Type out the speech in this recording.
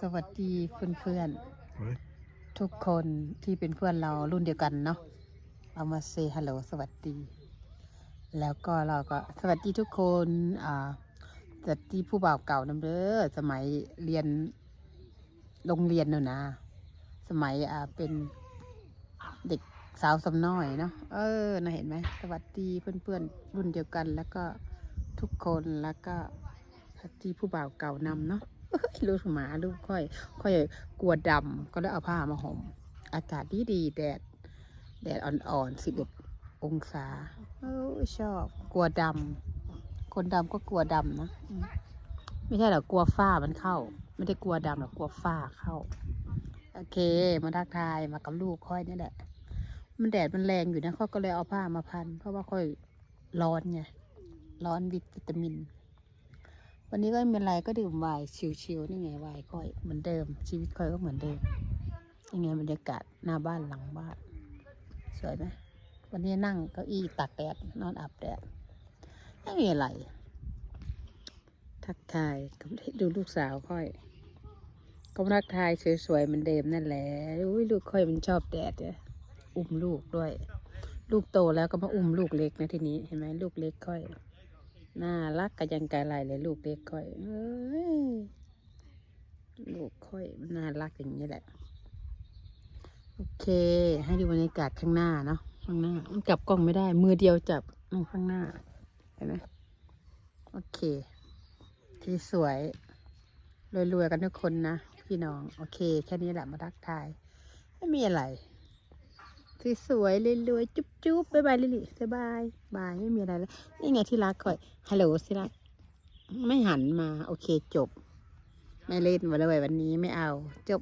สวัสดีเพื่อนเพื่อนเฮ้ยๆทุกคนที่เป็นเพื่อนเรารุ่นเดียวกันเนาะเอามาเซฮัลโหลสวัสดี แล้วก็เราก็สวัสดีทุกคนอ่าสวัสดีผู้บ่าวเก่านำเด้อสมัยเรียนโรงเรียนเนอะนะ สมัยอ่าเป็นเด็กสาวสำน้อยเนาะเออนะเห็นไหมสวัสดีเพื่อนๆรุ่นเดียวกัน แล้วก็ทุกคนแล้วก็สวัสดีผู้บ่าวเก่านำเนาะเอ้ย ลูกหมาลูกค่อย ค่อยกลัวดำก็เลยเอาผ้ามาห่ม อากาศดีดีแดด แดดอ่อนๆสิบเอ็ดองศาเออชอบ กลัวดำ คนดำก็กลัวดำนะ ไม่ใช่หรอกกลัวฝ้ามันเข้า ไม่ได้กลัวดำหรอกกลัวฝ้าเข้า โอเค มาทักทายมากับลูกค่อยนี่แหละ มันแดดมันแรงอยู่นะค่อยก็เลยเอาผ้ามาพัน เพราะว่าค่อยร้อนไง ร้อนวิตามิน วันนี้ก็ไม่เป็นไรก็ดื่มไวน์ชิวๆนี่ไงไวน์ค่อยเหมือนเดิม ชีวิตค่อยก็เหมือนเดิมยังไงบรรยากาศหน้าบ้านหลังบ้านสวยไหมวันนี้นั่งเก้าอี้ตากแดดนอนอาบแดดไม่มีอะไร ทักทายก็ดูลูกสาวค่อยก็ทักทายสวยๆเหมือนเดิมนั่นแหละอุ้ยลูกค่อยมันชอบแดดเนี่ยอุ้มลูกด้วย ลูกโตแล้วก็มาอุ้มลูกเล็กนะทีนี้เห็นไหมลูกเล็กค่อย น่ารักกันยังไกลไหลเลยลูกเล็กค่อยเอ้ยลูกค่อยน่ารักอย่างนี้แหละ โอเค ให้ดูบรรยากาศข้างหน้าเนาะข้างหน้ามันกลับกล้องไม่ได้ มือเดียวจับตรงข้างหน้าเห็นไหมโอเค ที่สวยรวยๆกันทุกคนนะ พี่น้อง โอเค แค่นี้แหละมาทักทาย ไม่มีอะไร สวยรวยๆจุ๊บๆบ๊ายบายลิลิสบายบายบายไม่มีอะไรแล้วนี่ไงที่รักค่อยฮัลโหลสิรักไม่หันมา โอเคจบ ไม่เล่นมาเลยวันนี้ไม่เอาจบ